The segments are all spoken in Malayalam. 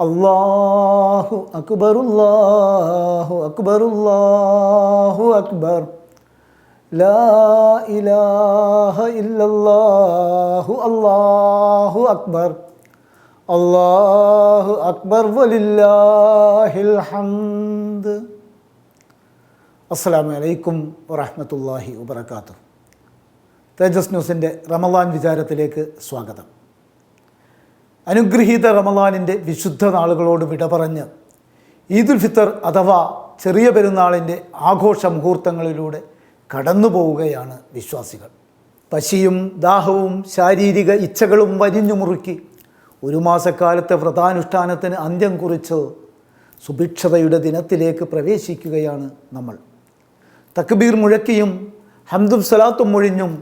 അല്ലാഹു അക്ബർ അല്ലാഹു അക്ബർ. ലാ ഇലാഹ ഇല്ലല്ലാഹു അല്ലാഹു അക്ബർ. അല്ലാഹു അക്ബർ വലില്ലാഹിൽ ഹംദ്. അസ്സലാമു അലൈക്കും വറഹ്മത്തുള്ളാഹി വബറകാതുഹു. തേജസ് ന്യൂസിന്റെ റമളാൻ വിചാരത്തിലേക്ക് സ്വാഗതം. അനുഗ്രഹീത റമലാനിന്റെ വിശുദ്ധ നാളുകളോട് വിട പറഞ്ഞ് ഈദുൽ ഫിത്തർ അഥവാ ചെറിയ പെരുന്നാളിന്റെ ആഘോഷ മുഹൂർത്തങ്ങളിലൂടെ കടന്നു പോവുകയാണ് വിശ്വാസികൾ. പശിയും ദാഹവും ശാരീരിക ഇച്ഛകളും വരിഞ്ഞു മുറുക്കി ഒരു മാസക്കാലത്തെ വ്രതാനുഷ്ഠാനത്തിന് അന്ത്യം കുറിച്ച് സുഭിക്ഷതയുടെ ദിനത്തിലേക്ക് പ്രവേശിക്കുകയാണ് നമ്മൾ. തക്ബീർ മുഴക്കിയും ഹംദും സലാത്തും മൊഴിഞ്ഞും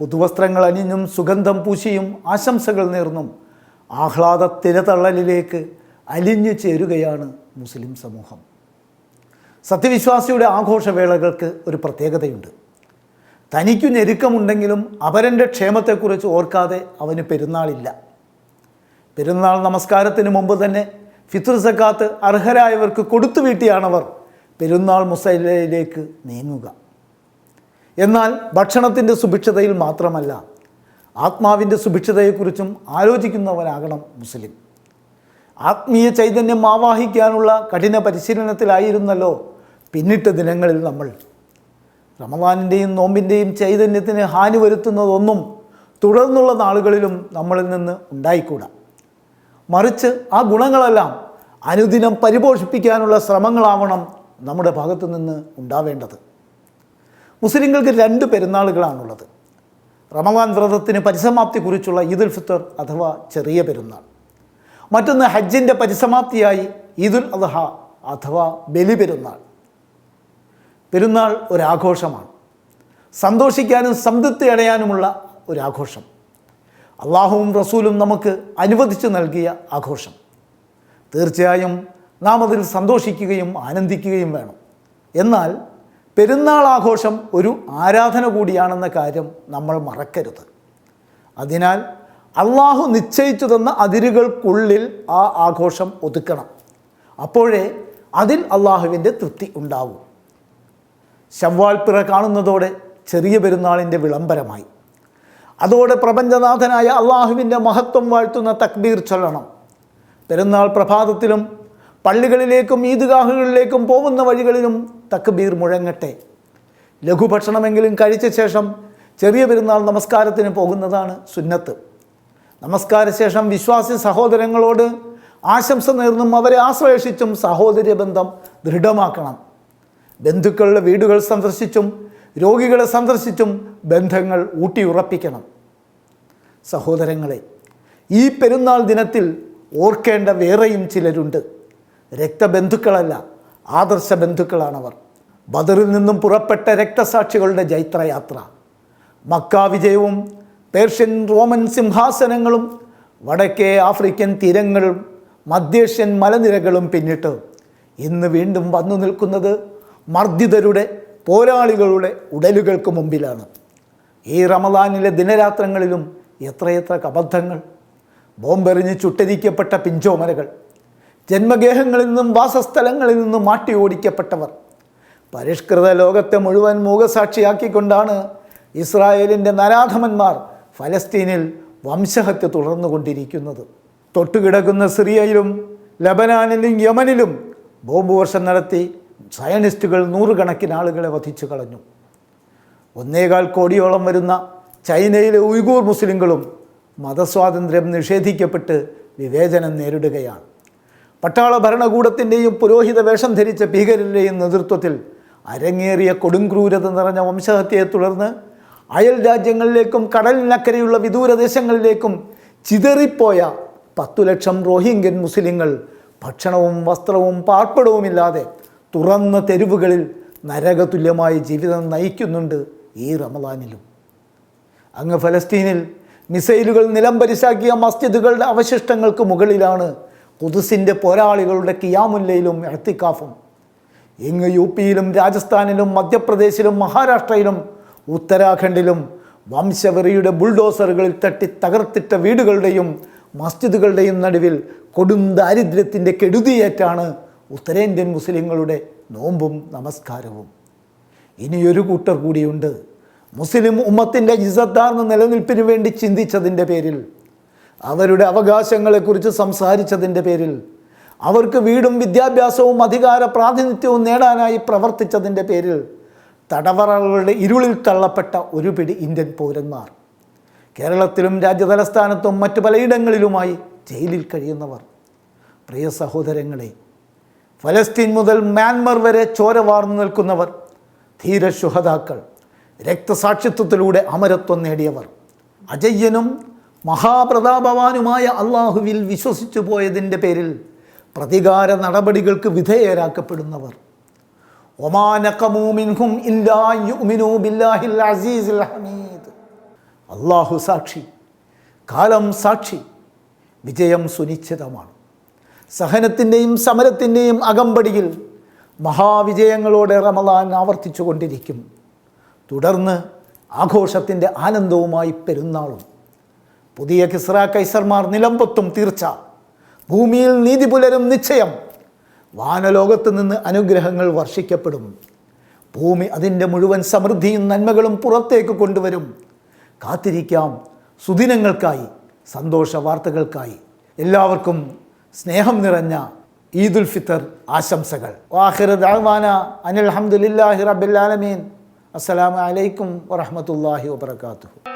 പുതുവസ്ത്രങ്ങൾ അണിഞ്ഞും സുഗന്ധം പൂശിയും ആശംസകൾ നേർന്നും ആഹ്ലാദ തിരതള്ളലിലേക്ക് അലിഞ്ഞു ചേരുകയാണ് മുസ്ലിം സമൂഹം. സത്യവിശ്വാസിയുടെ ആഘോഷവേളകൾക്ക് ഒരു പ്രത്യേകതയുണ്ട്. തനിക്കു ഞെരുക്കമുണ്ടെങ്കിലും അപരന്റെ ക്ഷേമത്തെക്കുറിച്ച് ഓർക്കാതെ അവന് പെരുന്നാളില്ല. പെരുന്നാൾ നമസ്കാരത്തിന് മുമ്പ് തന്നെ ഫിത്ർ സക്കാത്ത് അർഹരായവർക്ക് കൊടുത്തു വീട്ടിയാണവർ പെരുന്നാൾ മുസൈലയിലേക്ക് നീങ്ങുക. എന്നാൽ ഭക്ഷണത്തിന്റെ സുഭിക്ഷതയിൽ മാത്രമല്ല ആത്മാവിന്റെ സുഭിക്ഷതയെക്കുറിച്ചും ആലോചിക്കുന്നവനാകണം മുസ്ലിം. ആത്മീയ ചൈതന്യം ആവാഹിക്കാനുള്ള കഠിന പരിശീലനത്തിലായിരുന്നല്ലോ പിന്നിട്ട ദിനങ്ങളിൽ നമ്മൾ. റമദാനിന്റെയും നോമ്പിന്റെയും ചൈതന്യത്തിന് ഹാനി വരുത്തുന്നതൊന്നും തുടർന്നുള്ള നാളുകളിലും നമ്മളിൽ നിന്ന് ഉണ്ടായിക്കൂടാ. മറിച്ച് ആ ഗുണങ്ങളെല്ലാം അനുദിനം പരിപോഷിപ്പിക്കാനുള്ള ശ്രമങ്ങളാവണം നമ്മുടെ ഭാഗത്തു നിന്ന് ഉണ്ടാവേണ്ടത്. മുസ്ലിങ്ങൾക്ക് രണ്ട് പെരുന്നാളുകളാണുള്ളത്. റമദാൻ വ്രതത്തിന് പരിസമാപ്തി കുറിച്ചുള്ള ഈദുൽ ഫിത്തർ അഥവാ ചെറിയ പെരുന്നാൾ. മറ്റൊന്ന് ഹജ്ജിന്റെ പരിസമാപ്തിയായി ഈദുൽ അദ്ഹ അഥവാ ബലി പെരുന്നാൾ. പെരുന്നാൾ ഒരാഘോഷമാണ്. സന്തോഷിക്കാനും സംതൃപ്തി അടയാനുമുള്ള ഒരാഘോഷം. അള്ളാഹുവും റസൂലും നമുക്ക് അനുവദിച്ചു നൽകിയ ആഘോഷം. തീർച്ചയായും നാം അതിൽ സന്തോഷിക്കുകയും ആനന്ദിക്കുകയും വേണം. എന്നാൽ പെരുന്നാൾ ആഘോഷം ഒരു ആരാധന കൂടിയാണെന്ന കാര്യം നമ്മൾ മറക്കരുത്. അതിനാൽ അള്ളാഹു നിശ്ചയിച്ചു തന്ന അതിരുകൾക്കുള്ളിൽ ആ ആഘോഷം ഒതുക്കണം. അപ്പോഴേ അതിൽ അള്ളാഹുവിന്റെ തൃപ്തി ഉണ്ടാവും. ശവ്വാൽ പിറ കാണുന്നതോടെ ചെറിയ പെരുന്നാളിന്റെ വിളംബരമായി. അതോടെ പ്രപഞ്ചനാഥനായ അള്ളാഹുവിന്റെ മഹത്വം വാഴ്ത്തുന്ന തക്ബീർ ചൊല്ലണം. പെരുന്നാൾ പ്രഭാതത്തിലും പള്ളികളിലേക്കും ഈദ്ഗാഹുകളിലേക്കും പോകുന്ന വഴികളിലും തക്ബീർ മുഴങ്ങട്ടെ. ലഘുഭക്ഷണമെങ്കിലും കഴിച്ച ശേഷം ചെറിയ പെരുന്നാൾ നമസ്കാരത്തിന് പോകുന്നതാണ് സുന്നത്ത്. നമസ്കാരശേഷം വിശ്വാസി സഹോദരങ്ങളോട് ആശംസ നേർന്നും അവരെ ആശ്ലേഷിച്ചും സഹോദര്യ ബന്ധം ദൃഢമാക്കണം. ബന്ധുക്കളുടെ വീടുകൾ സന്ദർശിച്ചും രോഗികളെ സന്ദർശിച്ചും ബന്ധങ്ങൾ ഊട്ടിയുറപ്പിക്കണം. സഹോദരങ്ങളെ ഈ പെരുന്നാൾ ദിനത്തിൽ ഓർക്കേണ്ട വേറെയും ചിലരുണ്ട്. രക്തബന്ധുക്കളല്ല ആദർശ ബന്ധുക്കളാണവർ ബദറിൽ നിന്നും പുറപ്പെട്ട രക്തസാക്ഷികളുടെ ജൈത്രയാത്ര. മക്കാവിജയവും പേർഷ്യൻ റോമൻ സിംഹാസനങ്ങളും വടക്കേ ആഫ്രിക്കൻ തീരങ്ങളും മധ്യേഷ്യൻ മലനിരകളും പിന്നിട്ട് ഇന്ന് വീണ്ടും വന്നു നിൽക്കുന്നത് മർദ്ദിതരുടെ പോരാളികളുടെ ഉടലുകൾക്ക് മുമ്പിലാണ്. ഈ റമദാനിലെ ദിനരാത്രങ്ങളിലും എത്രയെത്ര കബദ്ധങ്ങൾ ബോംബെറിഞ്ഞ് ചുട്ടരിക്കപ്പെട്ട പിഞ്ചോമരകൾ ജന്മഗേഹങ്ങളിൽ നിന്നും വാസസ്ഥലങ്ങളിൽ നിന്നും മാറ്റി ഓടിക്കപ്പെട്ടവർ. പരിഷ്കൃത ലോകത്തെ മുഴുവൻ മൂകസാക്ഷിയാക്കിക്കൊണ്ടാണ് ഇസ്രായേലിന്റെ നരാധമന്മാർ ഫലസ്തീനിൽ വംശഹത്യ തുടർന്നുകൊണ്ടിരിക്കുന്നത്. തൊട്ടുകിടക്കുന്ന സിറിയയിലും ലബനാനിലും യമനിലും ബോംബ് വർഷം നടത്തി സയനിസ്റ്റുകൾ നൂറുകണക്കിന് ആളുകളെ വധിച്ചു കളഞ്ഞു. ഒന്നേകാൽ കോടിയോളം വരുന്ന ചൈനയിലെ ഉയ്ഗൂർ മുസ്ലിങ്ങളും മതസ്വാതന്ത്ര്യം നിഷേധിക്കപ്പെട്ട് വിവേചനം നേരിടുകയാണ്. പട്ടാള ഭരണകൂടത്തിന്റെയും പുരോഹിത വേഷം ധരിച്ച ഭീകരരുടെയും നേതൃത്വത്തിൽ അരങ്ങേറിയ കൊടുംക്രൂരത നിറഞ്ഞ വംശഹത്യയെ തുടർന്ന് അയൽ രാജ്യങ്ങളിലേക്കും കടലിനക്കരയുള്ള വിദൂരദേശങ്ങളിലേക്കും ചിതറിപ്പോയ പത്തു ലക്ഷം റോഹിംഗ്യൻ മുസ്ലിങ്ങൾ ഭക്ഷണവും വസ്ത്രവും പാർപ്പിടവുമില്ലാതെ തുറന്ന തെരുവുകളിൽ നരകതുല്യമായ ജീവിതം നയിക്കുന്നുണ്ട് ഈ റമദാനിലും. അങ്ങ് ഫലസ്തീനിൽ മിസൈലുകൾ നിലംപരിശാക്കിയ മസ്ജിദുകളുടെ അവശിഷ്ടങ്ങൾക്ക് മുകളിലാണ് കുതുസിന്റെ പോരാളികളുടെ കിയാമുല്ലയിലും എഹത്തിക്കാഫും ഇങ്ങ് യു പിയിലും രാജസ്ഥാനിലും മധ്യപ്രദേശിലും മഹാരാഷ്ട്രയിലും ഉത്തരാഖണ്ഡിലും വംശവെറിയുടെ ബുൾഡോസറുകളിൽ തട്ടി തകർത്തിട്ട വീടുകളുടെയും മസ്ജിദുകളുടെയും നടുവിൽ കൊടും ദാരിദ്ര്യത്തിന്റെ കെടുതിയേറ്റാണ് ഉത്തരേന്ത്യൻ മുസ്ലിങ്ങളുടെ നോമ്പും നമസ്കാരവും. ഇനിയൊരു കൂട്ടർ കൂടിയുണ്ട്. മുസ്ലിം ഉമ്മത്തിന്റെ ഇസത്താർന്ന നിലനിൽപ്പിന് വേണ്ടി ചിന്തിച്ചതിന്റെ പേരിൽ അവരുടെ അവകാശങ്ങളെക്കുറിച്ച് സംസാരിച്ചതിന്റെ പേരിൽ അവർക്ക് വീടും വിദ്യാഭ്യാസവും അധികാര പ്രാതിനിധ്യവും നേടാനായി പ്രവർത്തിച്ചതിന്റെ പേരിൽ തടവറകളുടെ ഇരുളിൽ തള്ളപ്പെട്ട ഒരു പിടി ഇന്ത്യൻ പൗരന്മാർ. കേരളത്തിലും രാജ്യതലസ്ഥാനത്തും മറ്റു പലയിടങ്ങളിലുമായി ജയിലിൽ കഴിയുന്നവർ. പ്രിയ സഹോദരങ്ങളെ ഫലസ്തീൻ മുതൽ മ്യാൻമർ വരെ ചോര വാർന്നു നിൽക്കുന്നവർ ധീരശുഹതാക്കൾ രക്തസാക്ഷിത്വത്തിലൂടെ അമരത്വം നേടിയവർ അജയ്യനും മഹാപ്രതാപവാനുമായ അള്ളാഹുവിൽ വിശ്വസിച്ചു പോയതിന്റെ പേരിൽ പ്രതികാര നടപടികൾക്ക് വിധേയരാക്കപ്പെടുന്നവർ. ഹമീദ്. അള്ളാഹു സാക്ഷി കാലം സാക്ഷി വിജയം സുനിശ്ചിതമാണ്. സഹനത്തിന്റെയും സമരത്തിന്റെയും അകമ്പടിയിൽ മഹാവിജയങ്ങളോടെ റമദാൻ ആവർത്തിച്ചു കൊണ്ടിരിക്കും തുടർന്ന് ആഘോഷത്തിന്റെ ആനന്ദവുമായി പെരുന്നാളും. പുതിയ കിസ്ര കൈസർമാർ നിലമ്പൊത്തും തീർച്ച. ഭൂമിയിൽ നീതി പുലരും നിശ്ചയം. വാനലോകത്ത് നിന്ന് അനുഗ്രഹങ്ങൾ വർഷിക്കപ്പെടും. ഭൂമി അതിന്റെ മുഴുവൻ സമൃദ്ധിയും നന്മകളും പുറത്തേക്ക് കൊണ്ടുവരും. കാത്തിരിക്കാം സുദിനങ്ങൾക്കായി സന്തോഷ വാർത്തകൾക്കായി. എല്ലാവർക്കും സ്നേഹം നിറഞ്ഞ ഈദുൽ ഫിത്തർ ആശംസകൾ. വാഹിർ ദാവാന അനിൽ അഹമ്മദില്ലാഹി റബ്ബിൽ ആലമീൻ. അസ്സലാമു അലൈക്കും വറഹ്മത്തുള്ളാഹി വബറകാതുഹു.